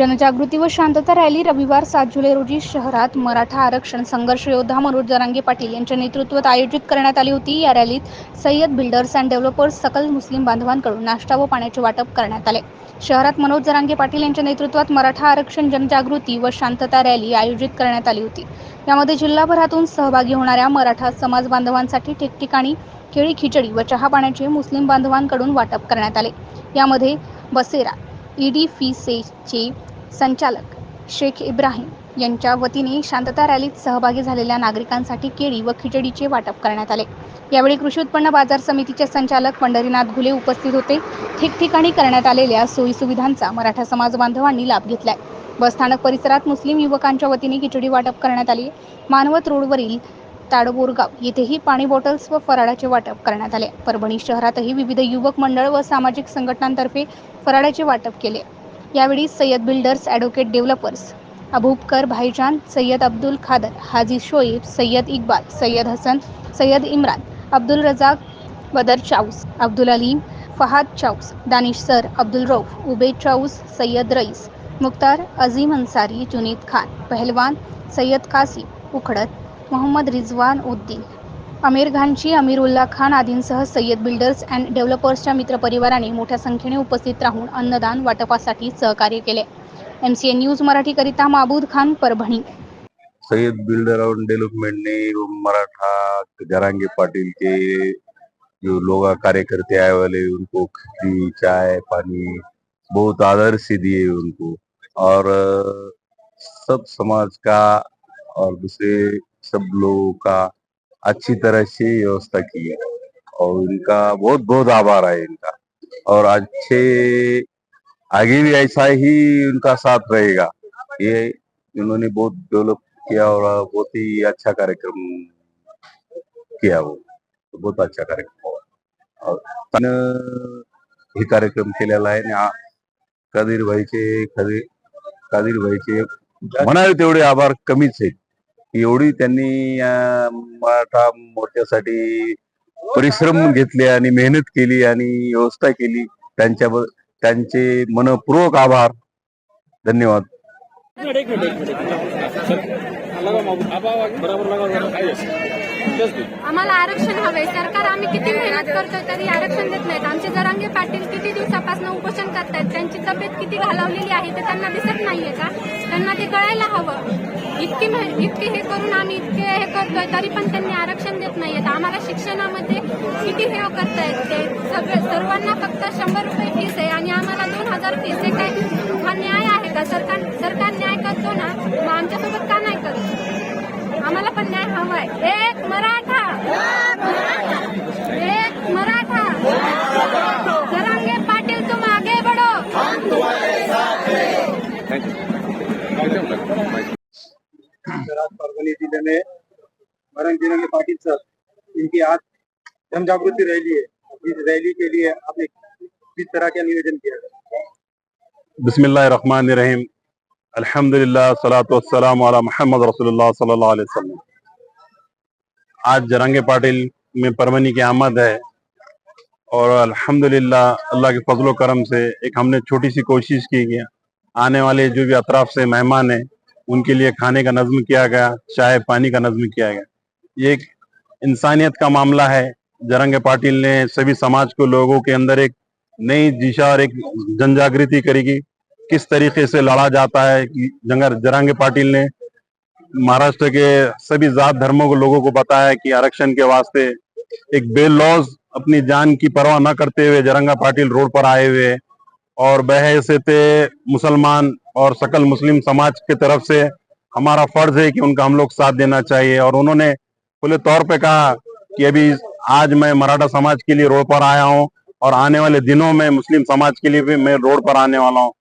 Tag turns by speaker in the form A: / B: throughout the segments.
A: जनजागृती व शांतता रॅली रविवार सात जुलै रोजी शहरात मराठा आरक्षण संघर्ष योद्धा मनोज जरांगे पाटील यांच्या नेतृत्वात आयोजित करण्यात आली होती. या रॅलीत सय्यद बिल्डर्स अँड डेव्हलपर्स सकल मुस्लिम बांधवांकडून नाश्ता व पाण्याचे वाटप करण्यात आले. शहरात मनोज जरांगे पाटील यांच्या नेतृत्वात मराठा आरक्षण जनजागृती व शांतता रॅली आयोजित करण्यात आली होती. यामध्ये जिल्हाभरातून सहभागी होणाऱ्या मराठा समाज बांधवांसाठी ठिकठिकाणी केळी खिचडी व चहा पाण्याचे मुस्लिम बांधवांकडून वाटप करण्यात आले. यामध्ये बसेरा ईडी फीसेचे संचालक शेख इब्राहिम यांच्या वतीने शांतता रॅलीत सहभागी झालेल्या नागरिकांसाठी केळी व खिचडीचे वाटप करण्यात आले. यावेळी कृषी उत्पन्न बाजार समितीचे संचालक पंढरीनाथ घुले उपस्थित होते. ठिकठिकाणी करण्यात आलेल्या सोयीसुविधांचा मराठा समाज बांधवांनी लाभ घेतलाय. बसस्थानक परिसरात मुस्लिम युवकांच्या वतीने खिचडी वाटप करण्यात आली. मानवत रोडवरील ताडबोरगाव येथेही पाणी बॉटल्स व फराळाचे वाटप करण्यात आले. परभणी शहरातही विविध युवक मंडळ व सामाजिक संघटनांतर्फे फराळाचे वाटप केले. यावेळी Sayyad builders advocate developers Abubakar Bhaijaan Sayyad Abdul Khadar Haji Shoaib Sayyad Iqbal Sayyad Hasan Sayyad Imran Abdul Razak Badar Chaus Abdul Aleem Fahad Chaus Danish sir Abdul Rauf Ubed Chaus Sayyad Rais Mukhtar Azeem Ansari Junaid Khan Pehelwan Sayyad कासी उखडत मोहम्मद रिजवान उद्दीन आमिर खानची अमीरुल्ला खान आदींसह Sayyad builders and डेव्हलपर्सच्या मित्रपरिवाराने मोठ्या संख्येने उपस्थित राहून अन्नदान वाटपासाठी सहकार्य केले. एम सी एन न्यूज मराठीकरिता माबूद खान परभणी.
B: सय्यद बिल्डर और डेवलपमेंट ने मराठा जरांगे पाटिल के जो लोग कार्यकर्ते आए वाले उनको खिचड़ी चाय पानी बहुत आदर से दिए उनको। और सब समाज का और दूसरे सब लोगों का अच्छी तरह से व्यवस्था की है। और इनका बहुत बहुत आभार है इनका। और अच्छे, आगे भी ऐसा ही उनका साथ रहेगा। ये उन्होंने बहुत डेवलप किया और बहुत ही अच्छा कार्यक्रम किया वो। तो बहुत अच्छा कार्यक्रम और कार्यक्रम आणि आ- कदीर भाईचे कदीर कादीर भाईचे म्हणावे तेवढे आभार कमीच आहेत एवढी त्यांनी या मराठा मोर्चासाठी परिश्रम घेतले आणि मेहनत केली आणि व्यवस्था केली. त्यांच्या त्यांचे मनपूर्वक आभार. धन्यवाद.
C: बरोबर.
D: आम्हाला आरक्षण हवे सरकार आम्ही किती मेहनत करतोय तरी आरक्षण देत नाहीत. आमचे जरांगे पाटील किती दिवसापासून उपोषण करतायत? त्यांची तब्येत किती घालवलेली आहे ते त्यांना दिसत नाहीये का? त्यांना ते कळायला हवं. इतकी इतके हे करून आम्ही इतके हे करतोय तरी पण त्यांनी आरक्षण देत नाहीयेत. आम्हाला शिक्षणामध्ये किती हे करतायत ते? सगळे सर्वांना फक्त शंभर रुपये फीस आहे आणि आम्हाला दोन हजार फीस आहे. काय हा न्याय आहे का? सरकार सरकार हवाय एक मराठा. एक मराठा. जरांगे पाटील तुम आगे बढ़ो.
E: आज परभणी जिले में मरण जिले पाटिल सर इनकी आज जन जागृति रैली है इस रैली के लिए आपने किस तरह का नियोजन किया है
B: बिस्मिल्लाहिर्रहमानिर्रहीम. अल्हम्दुलिल्लाह सलातु वस्सलाम अला मोहम्मद रसूलुल्लाह सल्लल्लाहु अलैहि वसल्लम. आज जरंगे पाटिल में परवनी की आमद है। और अल्हम्दुलिल्लाह, अल्लाह के फजलो करम से एक हमने छोटी सी कोशिश की गया आने वाले जो भी अतराफ से मेहमान हैं, उनके लिए खाने का नज्म किया गया, चाय पानी का नज्म किया गया। ये एक इंसानियत का मामला है। जरंगे पाटिल ने सभी समाज को लोगों के अंदर एक नई दिशा और एक जन जागृति करेगी किस तरीके से लड़ा जाता है कि जंगर जरांगे पाटिल ने महाराष्ट्र के सभी जात धर्मों को लोगों को बताया कि आरक्षण के वास्ते एक बेलॉज अपनी जान की परवाह न करते हुए जरंगा पाटिल रोड पर आए हुए और बहैसियत मुसलमान और सकल मुस्लिम समाज की तरफ़ से हमारा फ़र्ज़ है कि उनका हम लोग साथ देना चाहिए। और उन्होंने खुले तौर पे कहा कि अभी आज मैं मराठा समाज के लिए रोड पर आया हूँ और आने वाले दिनों में मुस्लिम समाज के लिए भी मैं रोड पर आने वाला हूँ।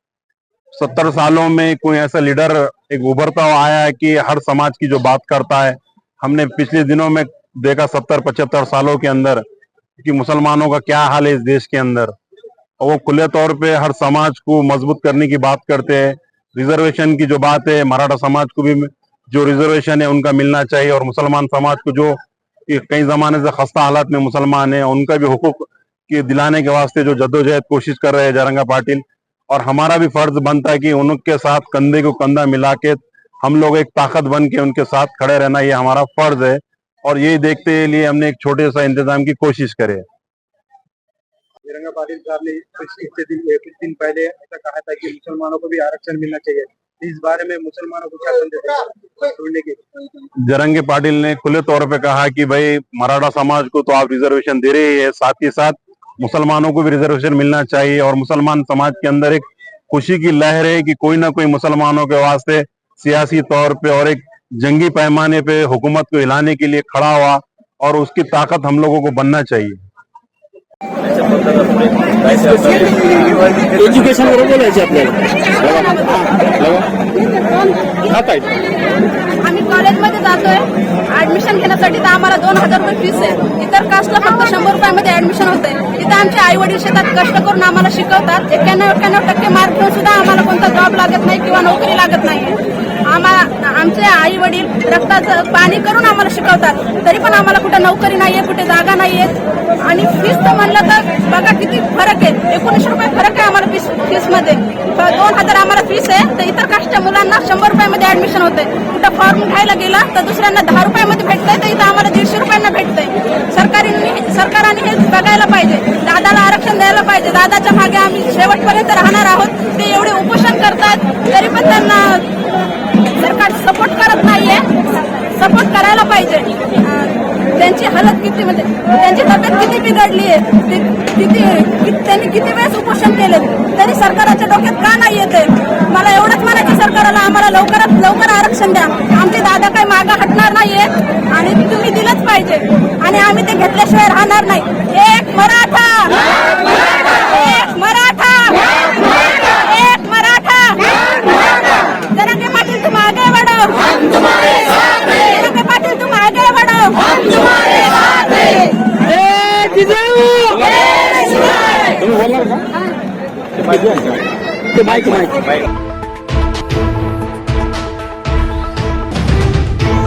B: सत्तर सालों में कोई ऐसा लीडर, एक उभरता हुआ आया है कि हर समाज की जो बात करता है, हमने पिछले दिनों में देखा सत्तर, पचहत्तर सालों के अंदर कि मुसलमानों का क्या हाल है इस देश के अंदर। और वो खुले तौर पे हर समाज को मज़बूत करने की बात करते हैं। रिजर्वेशन की जो बात है, मराठा समाज को भी जो रिजर्वेशन है, उनका मिलना चाहिए। और मुसलमान समाज को जो कई जमाने से खस्ता हालात में मुसलमान है, उनका भी हुकूक दिलाने के वास्ते जो जद्दोजहद कोशिश कर रहे हैं जरंगा पाटिल और हमारा भी फ़र्ज़ बनता है कि उनके साथ कंधे को कंधा मिला के हम लोग एक ताकत बन के उनके साथ खड़े रहना ये हमारा फ़र्ज़ है। और यही देखते लिए हमने एक छोटे सा इंतज़ाम की कोशिश करे
E: तिरंगा पाटिल साहब ने कुछ दिन कुछ दिन पहले ऐसा कहा था कि मुसलमानों को भी आरक्षण मिलना चाहिए। इस बारे में मुसलमानों को क्या संदेश देंगे? छोड़ने की
B: जरंगे पाटिल ने खुले तौर पे कहा कि भाई मराठा समाज को तो आप रिजर्वेशन दे रहे हैं साथ ही साथ मुसलमानों को भी रिजर्वेशन मिलना चाहिए और मुसलमान समाज के अंदर एक खुशी की लहर है कि कोई ना कोई मुसलमानों के वास्ते सियासी तौर पे और एक जंगी पैमाने पे हुकूमत को हिलाने के लिए खड़ा हुआ और उसकी ताकत हम लोगों को बनना चाहिए।
C: आपल्याला
F: जातोय. ऍडमिशन घेण्यासाठी तर आम्हाला दोन हजार रुपये फीस आहे. इतर कास्टला फक्त शंभर रुपयामध्ये ऍडमिशन होते इथं आमचे आई वडील शेतात कष्ट करून आम्हाला शिकवतात. एक्क्याण्णव एक्क्याण्णव टक्के मार्क घेऊन सुद्धा आम्हाला कोणता जॉब लागत नाही किंवा नोकरी लागत नाही. आम्हाला आमचे आई वडील रक्ताचं पाणी करून आम्हाला शिकवतात. तरी पण आम्हाला कुठे नोकरी नाहीये कुठे जागा नाहीये. आणि फीस तर म्हणलं तर बघा किती फरक आहे. एकोणीसशे रुपये फरक आहे फीस फीसमध्ये दोन हजार आम्हाला फीस आहे तर इतर कास्टच्या मुलांना शंभर रुपयामध्ये ऍडमिशन होते कुठं फॉर्म घ्यायला गेला तर दुसऱ्यांना दहा रुपयामध्ये भेटतंय तर इथं आम्हाला दीडशे रुपयांना भेटतंय. सरकारने सरकारने हे बघायला पाहिजे. दादाला आरक्षण द्यायला पाहिजे. दादाच्या मागे आम्ही शेवटपर्यंत राहणार आहोत. ते एवढे उपोषण करतात. तरी पण त्यांना सरकार सपोर्ट करत नाहीये. सपोर्ट करायला पाहिजे. त्यांची हालत किती म्हणजे त्यांची तब्येत किती बिघडली आहे किती त्यांनी किती वेळेस उपोषण केले. तरी सरकाराच्या डोक्यात का नाही येते मला एवढंच म्हणायचं सरकारला आम्हाला लवकरात लवकर आरक्षण द्या. आमचे दादा काही मागा हटणार नाहीये आणि तुम्ही दिलंच पाहिजे. आणि आम्ही ते घेतल्याशिवाय राहणार नाही. एक मराठा एक मराठा एक मराठा जरांगे पाटील तुम आगे बढ़ो हम तुम्हारे साथ हैं जरांगे पाटील तुम आगे बढ़ो हम तुम्हारे साथ हैं
C: तुम्ही बोलणार का